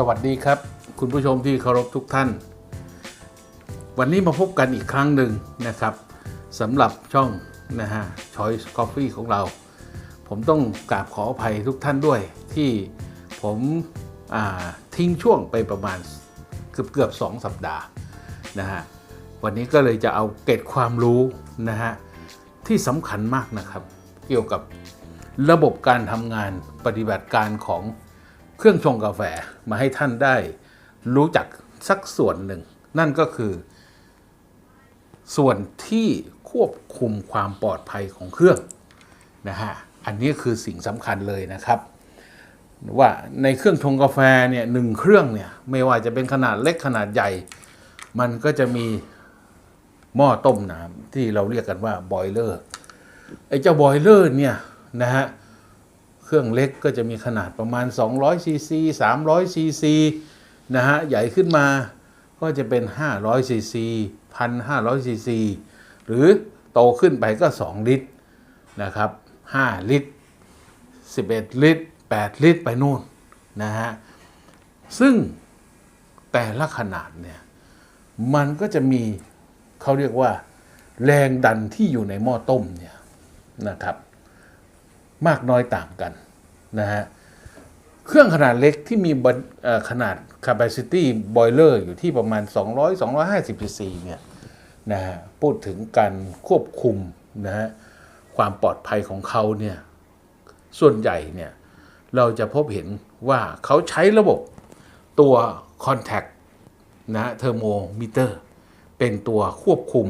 สวัสดีครับ คุณผู้ชมที่เคารพทุกท่าน วันนี้มาพบกันอีกครั้งหนึ่งนะครับสำหรับช่องนะฮะ Choice Coffee ของเรา ผมต้องกราบขออภัยทุกท่านด้วย ที่ผมทิ้งช่วงไปประมาณเกือบเกือบสองสัปดาห์นะฮะวันนี้ก็เลยจะเอาเกร็ดความรู้นะฮะที่สำคัญมากนะครับ เกี่ยวกับระบบการทำงานปฏิบัติการของ เครื่องชงกาแฟมาให้ท่านได้รู้จักสักส่วนหนึ่ง นั่นก็คือ ส่วนที่ควบคุมความปลอดภัยของเครื่องนะฮะอันนี้คือสิ่งสำคัญเลยนะครับ ว่าในเครื่องชงกาแฟเนี่ยหนึ่งเครื่องเนี่ยไม่ว่าจะเป็นขนาดเล็กขนาดใหญ่ มันก็จะมีหม้อต้มน้ำที่เราเรียกกันว่าบอยเลอร์ไอ้เจ้าบอยเลอร์เนี่ยนะฮะ เครื่องเล็กก็จะมีขนาดประมาณ 200 ซีซี 300 ซีซี นะฮะ ใหญ่ขึ้นมาก็จะเป็น 500 ซีซี 1,500 ซีซี หรือโตขึ้นไปก็ 2 ลิตรนะครับ 5 ลิตร 11 ลิตร 8 ลิตรไปนู่นนะฮะ ซึ่งแต่ละขนาดเนี่ย มันก็จะมีเขาเรียกว่า แรงดันที่อยู่ในหม้อต้มเนี่ยนะครับ มากน้อยต่างกันนะฮะเครื่องขนาดเล็กที่มีขนาด capacity boiler อยู่ที่ประมาณ 200 250 cc เนี่ยนะฮะพูดถึงการควบคุมนะฮะความปลอดภัยของเขาเนี่ยส่วนใหญ่เนี่ยเราจะพบเห็นว่าเขาใช้ระบบตัว contact นะฮะ thermometer เป็นตัวควบคุม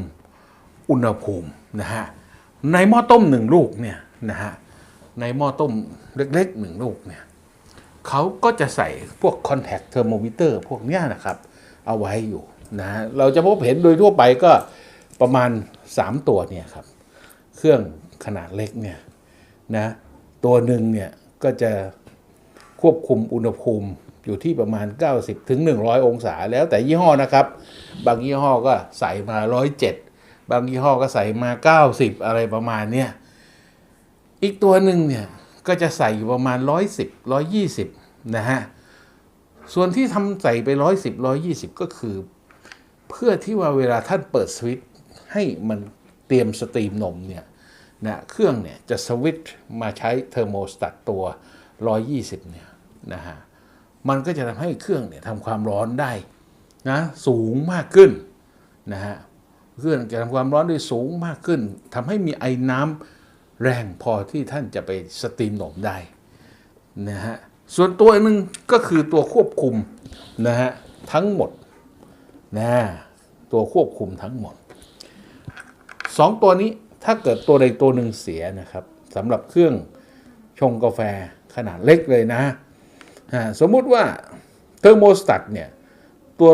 อุณหภูมินะฮะในหม้อต้มหนึ่งลูกเนี่ยนะฮะ ในหม้อต้มเล็กๆหนึ่งลูกเนี่ยเขาก็จะใส่พวก contact thermometer พวกเนี้ยนะครับ เอาไว้อยู่นะฮะเราจะพบเห็นโดยทั่วไปก็ประมาณ 3 ตัวเนี่ยครับ เครื่องขนาดเล็กเนี่ยนะตัวหนึ่งเนี่ยก็จะควบคุมอุณหภูมิอยู่ที่ประมาณ 90ถึง100 องศาแล้วแต่ยี่ห้อนะครับ บางยี่ห้อก็ใส่มา 107 บางยี่ห้อก็ใส่มา 90 อะไรประมาณเนี้ย อีกตัวหนึ่งเนี่ยก็จะใส่อยู่ประมาณ 110 120 นะฮะ ส่วนที่ทำใส่ไป 110 120 ก็คือ เพื่อที่ว่าเวลาท่านเปิดสวิตช์ให้มันเตรียมสตรีมนมเนี่ยนะเครื่องเนี่ยจะสวิตช์มาใช้เทอร์โมสตัตตัว 120 เนี่ยนะฮะ มันก็จะทำให้เครื่องเนี่ยทำความร้อนได้นะสูงมากขึ้นนะฮะ เครื่องจะทำความร้อนได้สูงมากขึ้นทำให้มีไอ้น้ำ แรงพอที่ท่านจะไปสตรีมนมได้นะฮะส่วนตัวหนึ่งก็คือตัวควบคุมนะฮะทั้งหมดนะตัวควบคุมทั้งหมดสองตัวนี้ถ้าเกิดตัวใดตัวหนึ่งเสียนะครับสำหรับเครื่องชงกาแฟขนาดเล็กเลยนะอ่าสมมุติว่าเทอร์โมสตัตเนี่ยตัว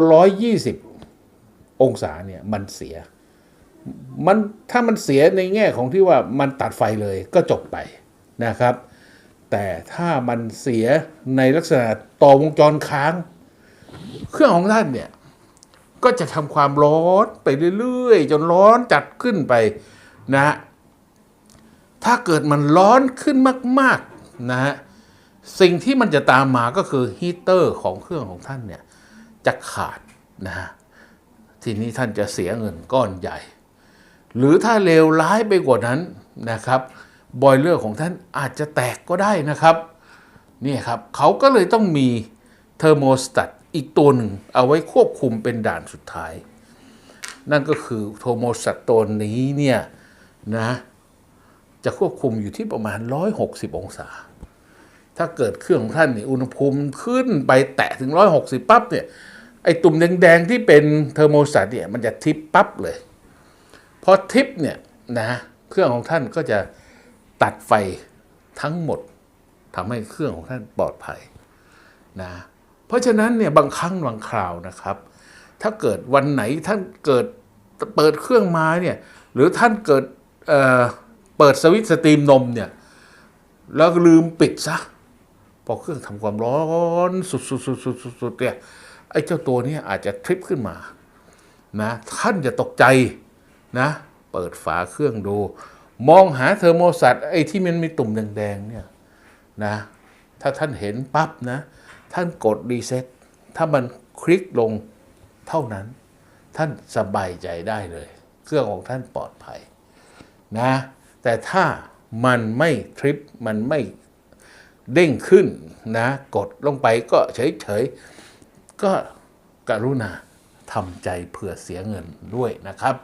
120 องศาเนี่ยมันเสีย มันถ้ามันเสียในแง่ของที่ว่ามันตัดไฟเลยก็จบไปนะครับ แต่ถ้ามันเสียในลักษณะต่อวงจรค้าง เครื่องของท่านเนี่ย ก็จะทำความร้อนไปเรื่อยๆ จนร้อนจัดขึ้นไปนะถ้าเกิดมันร้อนขึ้นมากๆนะฮะสิ่งที่มันจะตามมาก็คือฮีเตอร์ของเครื่องของท่านเนี่ยจะขาดนะฮะทีนี้ท่านจะเสียเงินก้อนใหญ่ หรือถ้าเลวร้ายไปกว่านั้นนะครับบอยเลอร์ของท่านอาจจะแตกก็ได้นะครับนี่ครับเขาก็เลยต้องมีเทอร์โมสตัตอีกตัวหนึ่งเอาไว้ควบคุมเป็นด่านสุดท้าย นั่นก็คือเทอร์โมสตัตตัวนี้เนี่ยนะจะควบคุมอยู่ที่ประมาณ 160 องศา ถ้าเกิดเครื่องของท่านนี่อุณหภูมิขึ้นไปแตะถึง 160 ปั๊บเนี่ยไอ้ตุ่มแดงๆที่เป็นเทอร์โมสตัตเนี่ยมันจะทิปปั๊บเลย พอทิปเนี่ยนะเครื่องของท่านก็จะตัดไฟทั้งหมดทำให้เครื่องของท่านปลอดภัยนะเพราะฉะนั้นเนี่ยบางครั้งบางคราวนะครับ ถ้าเกิดวันไหนท่านเกิดเปิดเครื่องมาเนี่ยหรือท่านเกิดเอ่อเปิดสวิตช์สตรีมนมเนี่ยแล้วลืมปิดซะพอเครื่องทำความร้อนสุดๆๆๆๆเนี่ยไอ้เจ้าตัวนี้อาจจะทริปขึ้นมานะท่านจะตกใจ นะ เปิดฝาเครื่องดู มองหาเทอร์โมสตัตไอ้ที่มันมีตุ่มแดงๆเนี่ยนะ ถ้าท่านเห็นปั๊บนะ ท่านกดรีเซ็ตถ้ามันคลิกลงเท่านั้น ท่านสบายใจได้เลย เครื่องของท่านปลอดภัยนะ แต่ถ้ามันไม่ทริปมันไม่เด้งขึ้นนะ กดลงไปก็เฉยๆก็กรุณาทำใจเผื่อเสียเงินด้วยนะครับ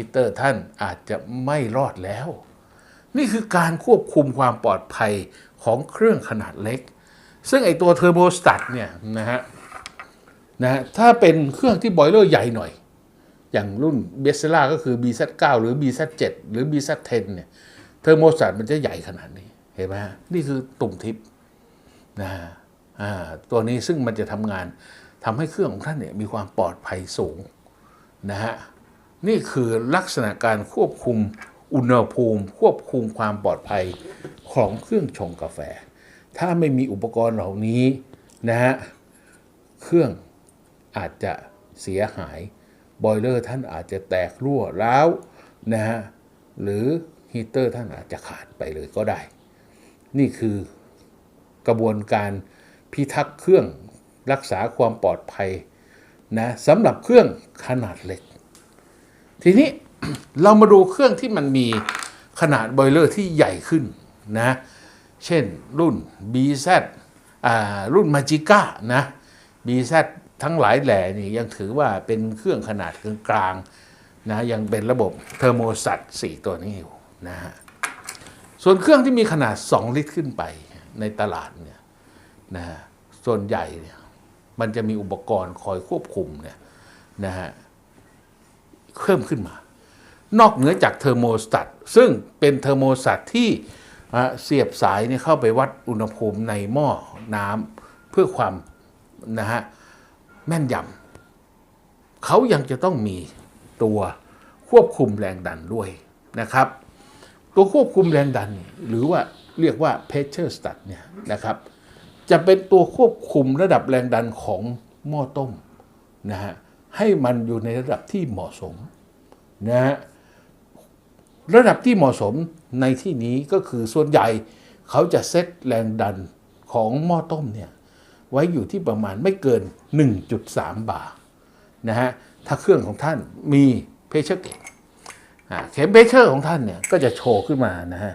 ฮีเตอร์ท่านอาจจะไม่รอดแล้ว นี่คือการควบคุมความปลอดภัยของเครื่องขนาดเล็ก ซึ่งไอตัวเทอร์โมสตัตเนี่ยนะฮะนะฮะถ้าเป็นเครื่องที่บอยเลอร์ใหญ่หน่อย อย่างรุ่นเบสเซล่าก็คือ BZ9 หรือ BZ7 หรือ BZ10 เนี่ยเทอร์โมสตัตมันจะใหญ่ขนาดนี้เห็นไหมฮะนี่คือตุ่มทิพย์นะฮะอ่าตัวนี้ซึ่งมันจะทำงานทำให้เครื่องของท่านเนี่ยมีความปลอดภัยสูงนะฮะ นี่คือลักษณะการควบคุมอุณหภูมิ ควบคุมความปลอดภัยของเครื่องชงกาแฟ ถ้าไม่มีอุปกรณ์เหล่านี้นะฮะเครื่องอาจจะเสียหายบอยเลอร์ท่านอาจจะแตกรั่วร้าวนะฮะหรือฮีเตอร์ท่านอาจจะขาดไปเลยก็ได้ นี่คือกระบวนการพิทักษ์เครื่องรักษาความปลอดภัยนะสำหรับเครื่องขนาดเล็ก ทีนี้เรามาดูเครื่องที่มันมีขนาดบอยเลอร์ที่ใหญ่ขึ้นนะ เช่นรุ่น BZ อ่ารุ่นมาจิก้านะ BZ ทั้งหลายแหล่นี่ยังถือว่าเป็นเครื่องขนาดกลางๆนะยังเป็นระบบเทอร์โมสัต4ตัวนี้อยู่นะฮะส่วนเครื่องที่มีขนาด 2 ลิตรขึ้นไปในตลาดเนี่ยนะฮะส่วนใหญ่เนี่ยมันจะมีอุปกรณ์คอยควบคุมเนี่ยนะฮะ เพิ่มขึ้นมา นอกเหนือจากเทอร์โมสตัตซึ่งเป็นเทอร์โมสตัตที่เสียบสายเนี่ยเข้าไปวัดอุณหภูมิในหม้อน้ำเพื่อความนะฮะแม่นยำเขายังจะต้องมีตัวควบคุมแรงดันด้วยนะครับ ตัวควบคุมแรงดันหรือว่าเรียกว่า pressure stat เนี่ยนะครับ จะเป็นตัวควบคุมระดับแรงดันของหม้อต้มนะฮะ ให้มันอยู่ในระดับที่เหมาะสมนะฮะระดับที่เหมาะสมในที่นี้ก็คือส่วนใหญ่เขาจะเซตแรงดันของหม้อต้มเนี่ยไว้อยู่ที่ประมาณไม่เกิน 1.3 บาร์นะฮะถ้าเครื่องของท่านมีเพชเชอร์เกตเข็มเพชเชอร์ของท่านเนี่ยก็จะโชว์ขึ้นมานะฮะ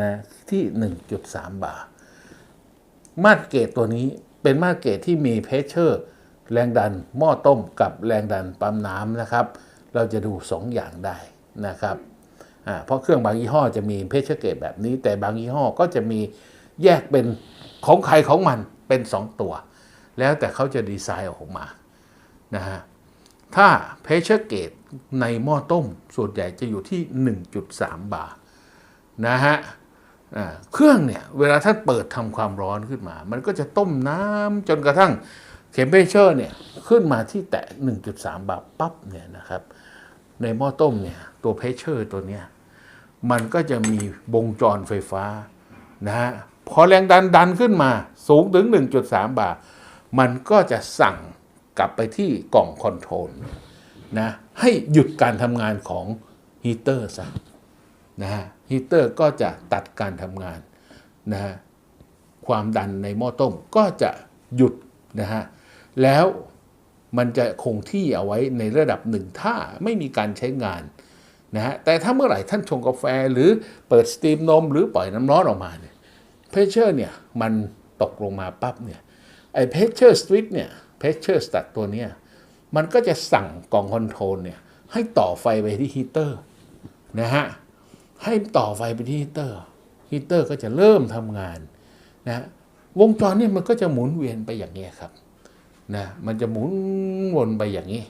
นะที่ 1.3 บาร์มาตรเกตตัวนี้เป็นมาตรเกตที่มีเพชเชอร์ แรงดันหม้อต้มกับแรงดันปั๊มน้ำนะครับ เราจะดู 2 อย่างได้นะครับเพราะเครื่องบางยี่ห้อจะมีเพชรเกตแบบนี้ แต่บางยี่ห้อก็จะมีแยกเป็นของใครของมันเป็น 2 ตัว แล้วแต่เขาจะดีไซน์ออกมานะฮะถ้าเพชรเกตในหม้อต้มส่วนใหญ่จะอยู่ที่ 1.3 บาร์นะฮะเครื่องเนี่ยเวลาท่านเปิดทำความร้อนขึ้นมา มันก็จะต้มน้ำจนกระทั่ง เข็มเพชเชอร์เนี่ยขึ้นมาที่แตะ 1.3 บาร์ปั๊บเนี่ยนะครับ ในหม้อต้มเนี่ยตัวเพชเชอร์ตัวเนี้ยมันก็จะมีวงจรไฟฟ้านะฮะพอแรงดันดันขึ้นมาสูงถึง 1.3 บาร์มันก็จะสั่งกลับไปที่กล่องคอนโทรลนะให้หยุดการทำงานของฮีเตอร์ซะนะฮะฮีเตอร์ก็จะตัดการทำงานนะฮะความดันในหม้อต้มก็จะหยุดนะฮะ แล้วมันจะคงที่เอาไว้ในระดับหนึ่งถ้าไม่มีการใช้งานนะฮะแต่ถ้าเมื่อไหร่ท่านชงกาแฟหรือเปิดสตรีมนม หรือปล่อยน้ำร้อนออกมาเนี่ยเพชเชอร์เนี่ยมันตกลงมาปั๊บเนี่ยไอ้เพชเชอร์สวิตเนี่ยเพชเชอร์สตัดตัวเนี้ยมันก็จะสั่งกล่องคอนโทรลเนี่ยให้ต่อไฟไปที่ฮีเตอร์นะฮะให้ต่อไฟไปที่ฮีเตอร์ฮีเตอร์ก็จะเริ่มทำงานนะวงจรเนี่ยมันก็จะหมุนเวียนไปอย่างนี้ยครับ นะมันจะหมุนวนไปอย่างนี้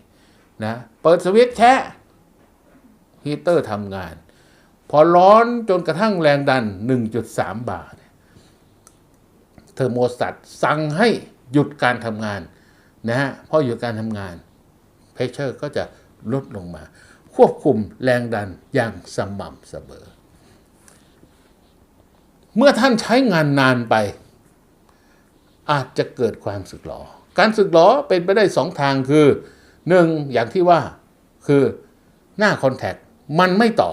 นะเปิดสวิตช์แช่ฮีเตอร์ทำงาน พอร้อนจนกระทั่งแรงดัน 1.3 บาร์เนี่ยเทอร์โมสตัตสั่งให้หยุดการทำงานนะฮะพอหยุดการทำงานเพชเชอร์ก็จะลดลงมา ควบคุมแรงดันอย่างสม่ำเสมอ เมื่อท่านใช้งานนานไป อาจจะเกิดความสึกหรอ การสึกหรอเป็นไปได้สองทางคือหนึ่งอย่างที่ว่าคือหน้าคอนแทคมันไม่ต่อ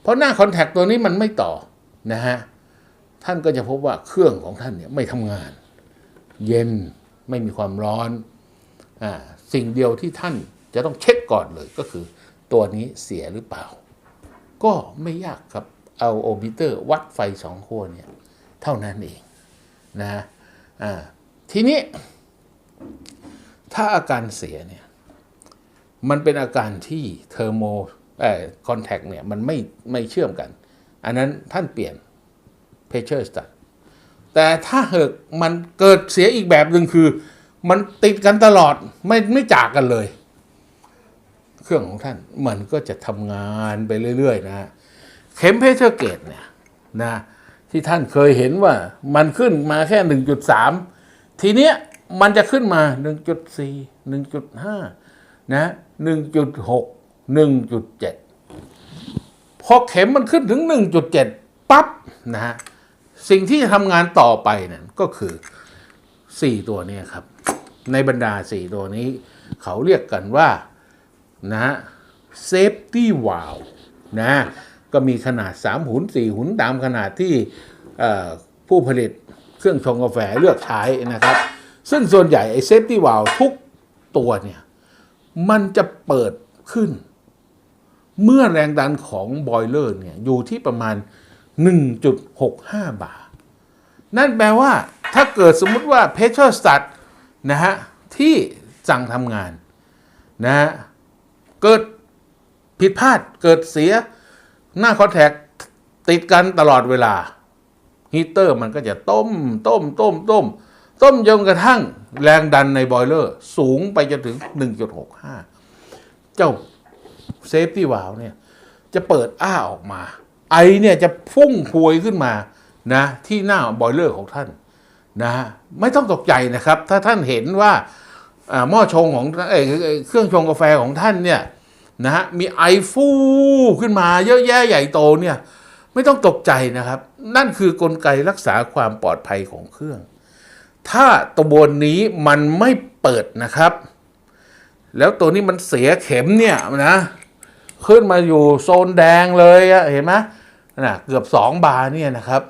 เพราะหน้าคอนแทคตัวนี้มันไม่ต่อนะฮะท่านก็จะพบว่าเครื่องของท่านเนี่ยไม่ทำงาน เย็นไม่มีความร้อนอ่าสิ่งเดียวที่ท่านจะต้องเช็คก่อนเลยก็คือ ตัวนี้เสียหรือเปล่า ก็ไม่ยากครับเอาโอมิเตอร์วัดไฟสองขั้วเนี่ยเท่านั้นเองนะอ่าทีนี้ ถ้าอาการเสียเนี่ยมันเป็นอาการที่เทอร์โมเอ่อคอนแทคเนี่ยมันไม่ไม่เชื่อมกัน อันนั้นท่านเปลี่ยนเพเชอร์สตัดแต่ถ้าเกิดมันเกิดเสียอีกแบบหนึ่งคือ มันติดกันตลอดไม่ไม่จากกันเลย เครื่องของท่านมันก็จะทำงานไปเรื่อย ๆ นะฮะเข็มเพเชอร์เกตเนี่ยนะที่ท่านเคยเห็นว่ามันขึ้นมาแค่ 1.3 ทีเนี้ย มันจะขึ้นมา 1.4 1.5 นะ 1.6 1.7 พอเข็มมันขึ้นถึง 1.7 ปั๊บนะฮะสิ่งที่จะทำงานต่อไปเนั่นก็คือ 4 ตัวนี้ครับ ในบรรดา 4 ตัวนี้ เขาเรียกกันว่านะฮะ safety valve นะ ก็มีขนาด 3 หุน 4 หุนตามขนาดที่ผู้ผลิตเครื่องชงกาแฟเลือกใช้นะครับ ซึ่งส่วนใหญ่ไอ้ safety valve ทุกตัวเนี่ย มันจะเปิดขึ้น เมื่อแรงดันของบอยเลอร์เนี่ย อยู่ที่ประมาณ 1.65 บาร์นั่นแปลว่าถ้าเกิดสมมุติว่าเพชเชอร์สตัดนะฮะ ที่สั่งทำงานนะฮะ เกิดผิดพลาดเกิดเสียหน้าคอนแทคติดกันตลอดเวลาฮีเตอร์มันก็จะต้มต้มต้มต้มต้ม ต้มจนกระทั่งแรงดันในบอยเลอร์ สูงไปจนถึง 1.65 เจ้าเซฟตี้วาล์วเนี่ยจะเปิดอ้าออกมา ไอเนี่ยจะพุ่งพวยขึ้นมานะที่หน้าบอยเลอร์ของท่านนะไม่ต้องตกใจนะครับ ถ้าท่านเห็นว่าหม้อชงของเอเอ้ยเครื่องชงกาแฟของท่านเนี่ยนะฮะมีไอฟูขึ้นมาเยอะแยะใหญ่โตเนี่ยไม่ต้องตกใจนะครับ นั่นคือกลไกรักษาความปลอดภัยของเครื่อง ถ้าตัวบนนี้มันไม่เปิดนะครับ แล้วตัวนี้มันเสียเข็มเนี่ยนะขึ้นมาอยู่โซนแดงเลยอะเห็นไหมนะเกือบสองบาร์เนี่ยนะครับ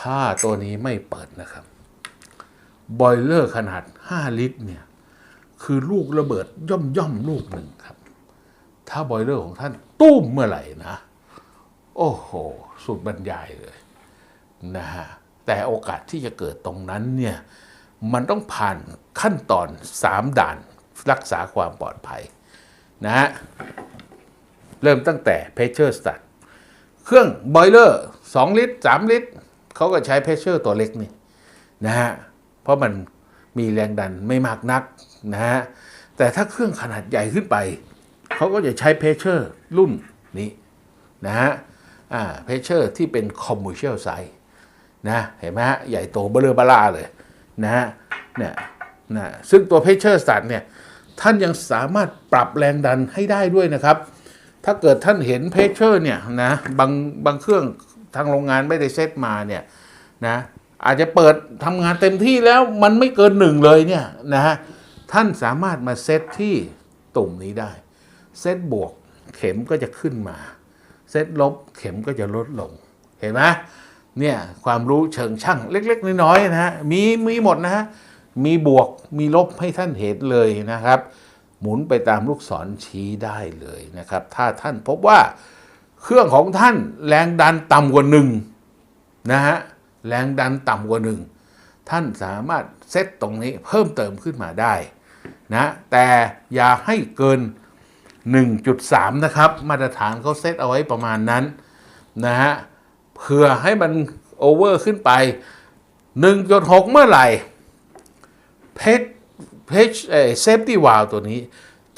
ถ้าตัวนี้ไม่เปิดนะครับบอยเลอร์ขนาด 5 ลิตรเนี่ยคือลูกระเบิดย่อมย่อมลูกหนึ่งครับ ถ้าบอยเลอร์ของท่านตุ้มเมื่อไหร่นะ โอ้โห สุดบรรยายเลยนะฮะ แต่โอกาสที่จะเกิดตรงนั้นเนี่ยมันต้องผ่านขั้นตอน 3 ด่านรักษาความปลอดภัยนะฮะเริ่มตั้งแต่ pressure start เครื่องบอยเลอร์2ลิตร 3 ลิตรเขาก็ใช้ pressure ตัวเล็กนี่นะฮะเพราะมันมีแรงดันไม่มากนักนะฮะแต่ถ้าเครื่องขนาดใหญ่ขึ้นไป เขาก็จะใช้ pressure รุ่นนี้นะฮะอ่า pressure ที่เป็น commercial size นะเห็นไหมฮะใหญ่โตเบลอเบล่าเลยนะฮะเนี่ยนะซึ่งตัว pressure start เนี่ยท่านยังสามารถปรับแรงดันให้ได้ด้วยนะครับ ถ้าเกิดท่านเห็นเพชเชอร์เนี่ยนะบางบางเครื่องทางโรงงานไม่ได้เซตมาเนี่ยนะอาจจะเปิดทำงานเต็มที่แล้วมันไม่เกินหนึ่งเลยเนี่ยนะฮะท่านสามารถมาเซตที่ตุ่มนี้ได้ เซตบวกเข็มก็จะขึ้นมา เซตลบเข็มก็จะลดลง เห็นไหม เนี่ยความรู้เชิงช่างเล็ก ๆ น้อยๆนะฮะมีมีหมดนะฮะมีบวกมีลบให้ท่านเห็นเลยนะครับ หมุนไปตามลูกศรชี้ได้เลยนะครับ ถ้าท่านพบว่าเครื่องของท่านแรงดันต่ำกว่าหนึ่งนะฮะแรงดันต่ำกว่าหนึ่งท่านสามารถเซตตรงนี้เพิ่มเติมขึ้นมาได้นะแต่อย่าให้เกิน 1.3 นะครับ มาตรฐานเขาเซตเอาไว้ประมาณนั้นนะฮะ เพื่อให้มันโอเวอร์ขึ้นไป 1.6 เมื่อไหร่ เพชเพชเซฟตี้วาลตัวนี้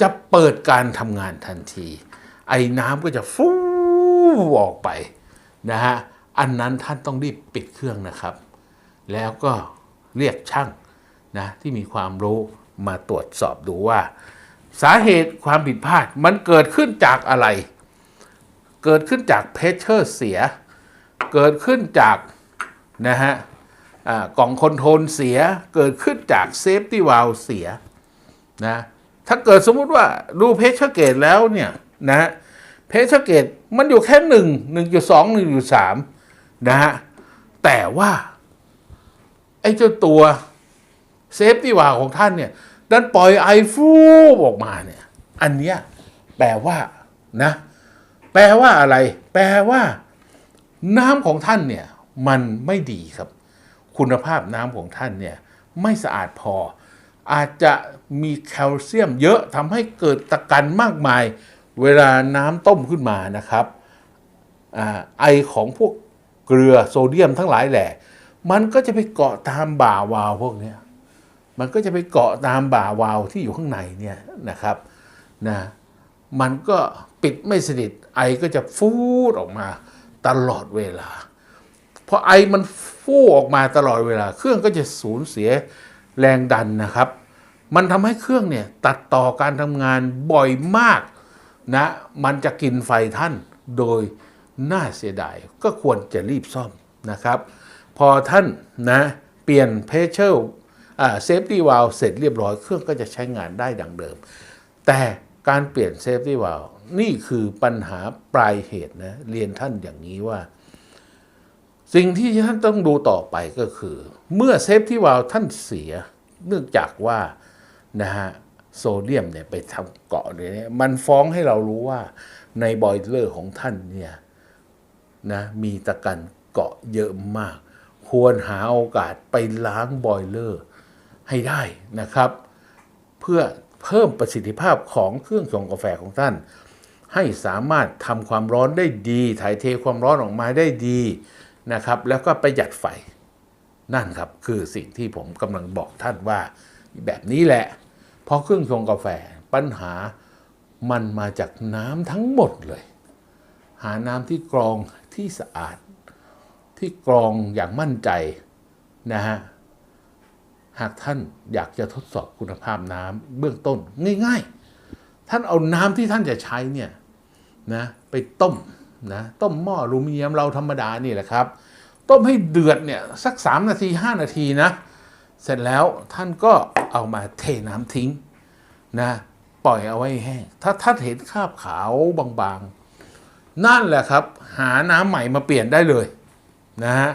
จะเปิดการทำงานทันที ไอ้น้ำก็จะฟูออกไปนะฮะ อันนั้นท่านต้องรีบปิดเครื่องนะครับ แล้วก็เรียกช่างนะที่มีความรู้มาตรวจสอบดูว่า สาเหตุความผิดพลาดมันเกิดขึ้นจากอะไร เกิดขึ้นจากเพชเชอร์เสีย เกิดขึ้นจากนะฮะกล่องคอนโทรลเสียเกิดขึ้นจากเซฟตี้วาลเสียนะถ้าเกิดสมมุติว่าดูเพชเชอร์เกตแล้วเนี่ยนะเพชเชอร์เกตมันอยู่แค่หนึ่งหนึ่งจุดสองหนึ่งจุดสามนะฮะแต่ว่า ไอ้เจ้าตัวเซฟตี้วาลของท่านเนี่ยดันปล่อยไอฟูบออกมาเนี่ย อันเนี้ยแปลว่านะ แปลว่าอะไร แปลว่า น้ำของท่านเนี่ยมันไม่ดีครับ คุณภาพน้ำของท่านเนี่ยไม่สะอาดพอ อาจจะมีแคลเซียมเยอะทำให้เกิดตะกันมากมาย เวลาน้ำต้มขึ้นมานะครับอไอของพวกเกลือโซเดียมทั้งหลายแหละ มันก็จะไปเกาะตามบ่าวาวพวกนี้มันก็จะไปเกาะตามบ่าวาวที่อยู่ข้างในเนี่ยนะครับนะมันก็ปิดไม่สนิทไอก็จะฟูดออกมา ตลอดเวลาพอไอมันฟู่ออกมาตลอดเวลา เครื่องก็จะสูญเสียแรงดันนะครับ มันทำให้เครื่องเนี่ยตัดต่อการทำงานบ่อยมากนะมันจะกินไฟท่านโดยน่าเสียดาย ก็ควรจะรีบซ่อมนะครับ พอท่านนะเปลี่ยนเพชเชอร์เซฟตี้วาลเสร็จเรียบร้อยเครื่องก็จะใช้งานได้ดังเดิม แต่การเปลี่ยนเซฟตี้วาล นี่คือปัญหาปลายเหตุนะ เรียนท่านอย่างนี้ว่า สิ่งที่ท่านต้องดูต่อไปก็คือ เมื่อเซฟที่วาล์วท่านเสีย เนื่องจากว่านะฮะโซเดียมเนี่ยไปทำเกาะเนี่ยมันฟ้องให้เรารู้ว่าในบอยเลอร์ของท่านเนี่ยนะมีตะกันเกาะเยอะมาก ควรหาโอกาสไปล้างบอยเลอร์ให้ได้นะครับ เพื่อเพิ่มประสิทธิภาพของเครื่องชงกาแฟของท่าน ให้สามารถทำความร้อนได้ดี ถ่ายเทความร้อนออกมาได้ดีนะครับ แล้วก็ประหยัดไฟนั่นครับคือสิ่งที่ผมกำลังบอกท่านว่าแบบนี้แหละ เพราะเครื่องชงกาแฟปัญหามันมาจากน้ำทั้งหมดเลย หาน้ำที่กรองที่สะอาด ที่กรองอย่างมั่นใจนะฮะหากท่านอยากจะทดสอบคุณภาพน้ำเบื้องต้นง่าย ๆ ท่านเอาน้ำที่ท่านจะใช้เนี่ย นะไปต้มนะต้มหม้ออลูมิเนียมเราธรรมดานี่แหละครับ ต้มให้เดือดเนี่ยสัก 3 นาที 5 นาทีนะ เสร็จแล้วท่านก็เอามาเทน้ำทิ้งนะปล่อยเอาไว้แห้งถ้าท่านเห็นคราบขาวบางๆ นั่นแหละครับ หาน้ำใหม่มาเปลี่ยนได้เลยนะฮะ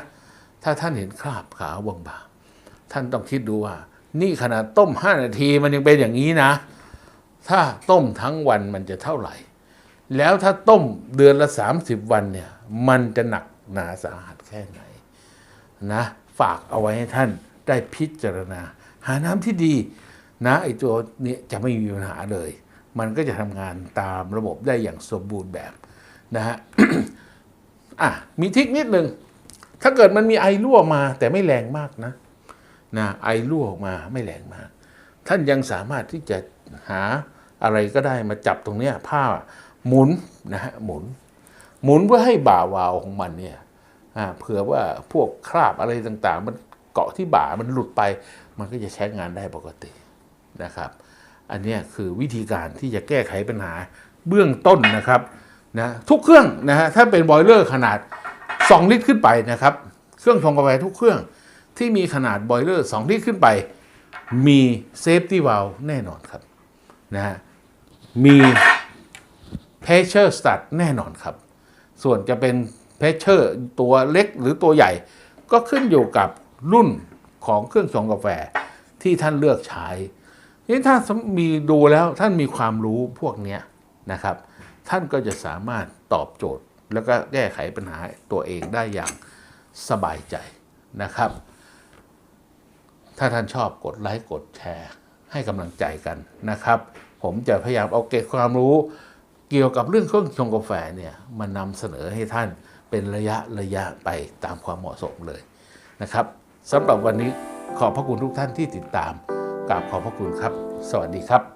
ถ้าท่านเห็นคราบขาวบางๆท่านต้องคิดดูว่า นี่ขนาดต้ม 5 นาทีมันยังเป็นอย่างนี้นะ ถ้าต้มทั้งวันมันจะเท่าไหร่ แล้วถ้าต้มเดือนละ 30 วันเนี่ย มันจะหนักหนาสาหัสแค่ไหนนะ ฝากเอาไว้ให้ท่านได้พิจารณา หาน้ำที่ดี นะไอตัวเนี้จะไม่มีปัญหาเลย มันก็จะทำงานตามระบบได้อย่างสมบูรณ์แบบนะฮะอะมีทิกนิดหนึ่งถ้าเกิดมันมีไอรั่วมา แต่ไม่แรงมากนะนะไอรั่วออกมาไม่แรงมาก ท่านยังสามารถที่จะหาอะไรก็ได้มาจับตรงเนี้ยผ้า หมุนนะฮะหมุน หมุนเพื่อให้บ่าวาล์วของมันเนี่ยเผื่อว่าพวกคราบอะไรต่างๆ มันเกาะที่บ่ามันหลุดไป มันก็จะใช้งานได้ปกตินะครับ อันนี้คือวิธีการที่จะแก้ไขปัญหาเบื้องต้นนะครับนะทุกเครื่องนะฮะถ้าเป็นบอยเลอร์ขนาด 2 ลิตรขึ้นไปนะครับ เครื่องชงกาแฟทุกเครื่องที่มีขนาดบอยเลอร์ 2 ลิตรขึ้นไป มีเซฟตี้วาลแน่นอนครับนะฮะมี เพชเชอร์สตัดแน่นอนครับ ส่วนจะเป็นเพชเชอร์ตัวเล็กหรือตัวใหญ่ ก็ขึ้นอยู่กับรุ่นของเครื่องชงกาแฟที่ท่านเลือกใช้นี่ถ้ามีดูแล้วท่านมีความรู้พวกนี้นะครับ ท่านก็จะสามารถตอบโจทย์ แล้วก็แก้ไขปัญหาตัวเองได้อย่างสบายใจนะครับ ถ้าท่านชอบกดไลค์กดแชร์ ให้กำลังใจกันนะครับ ผมจะพยายามเอาเก็บความรู้ กี่ยวกับเรื่องเครื่องชงกาแฟเนี่ยมานำเสนอให้ท่านเป็นระยะระยะไปตามความเหมาะสมเลยนะครับสำหรับวันนี้ขอบพระคุณทุกท่านที่ติดตามกราบขอบพระคุณครับ สวัสดีครับ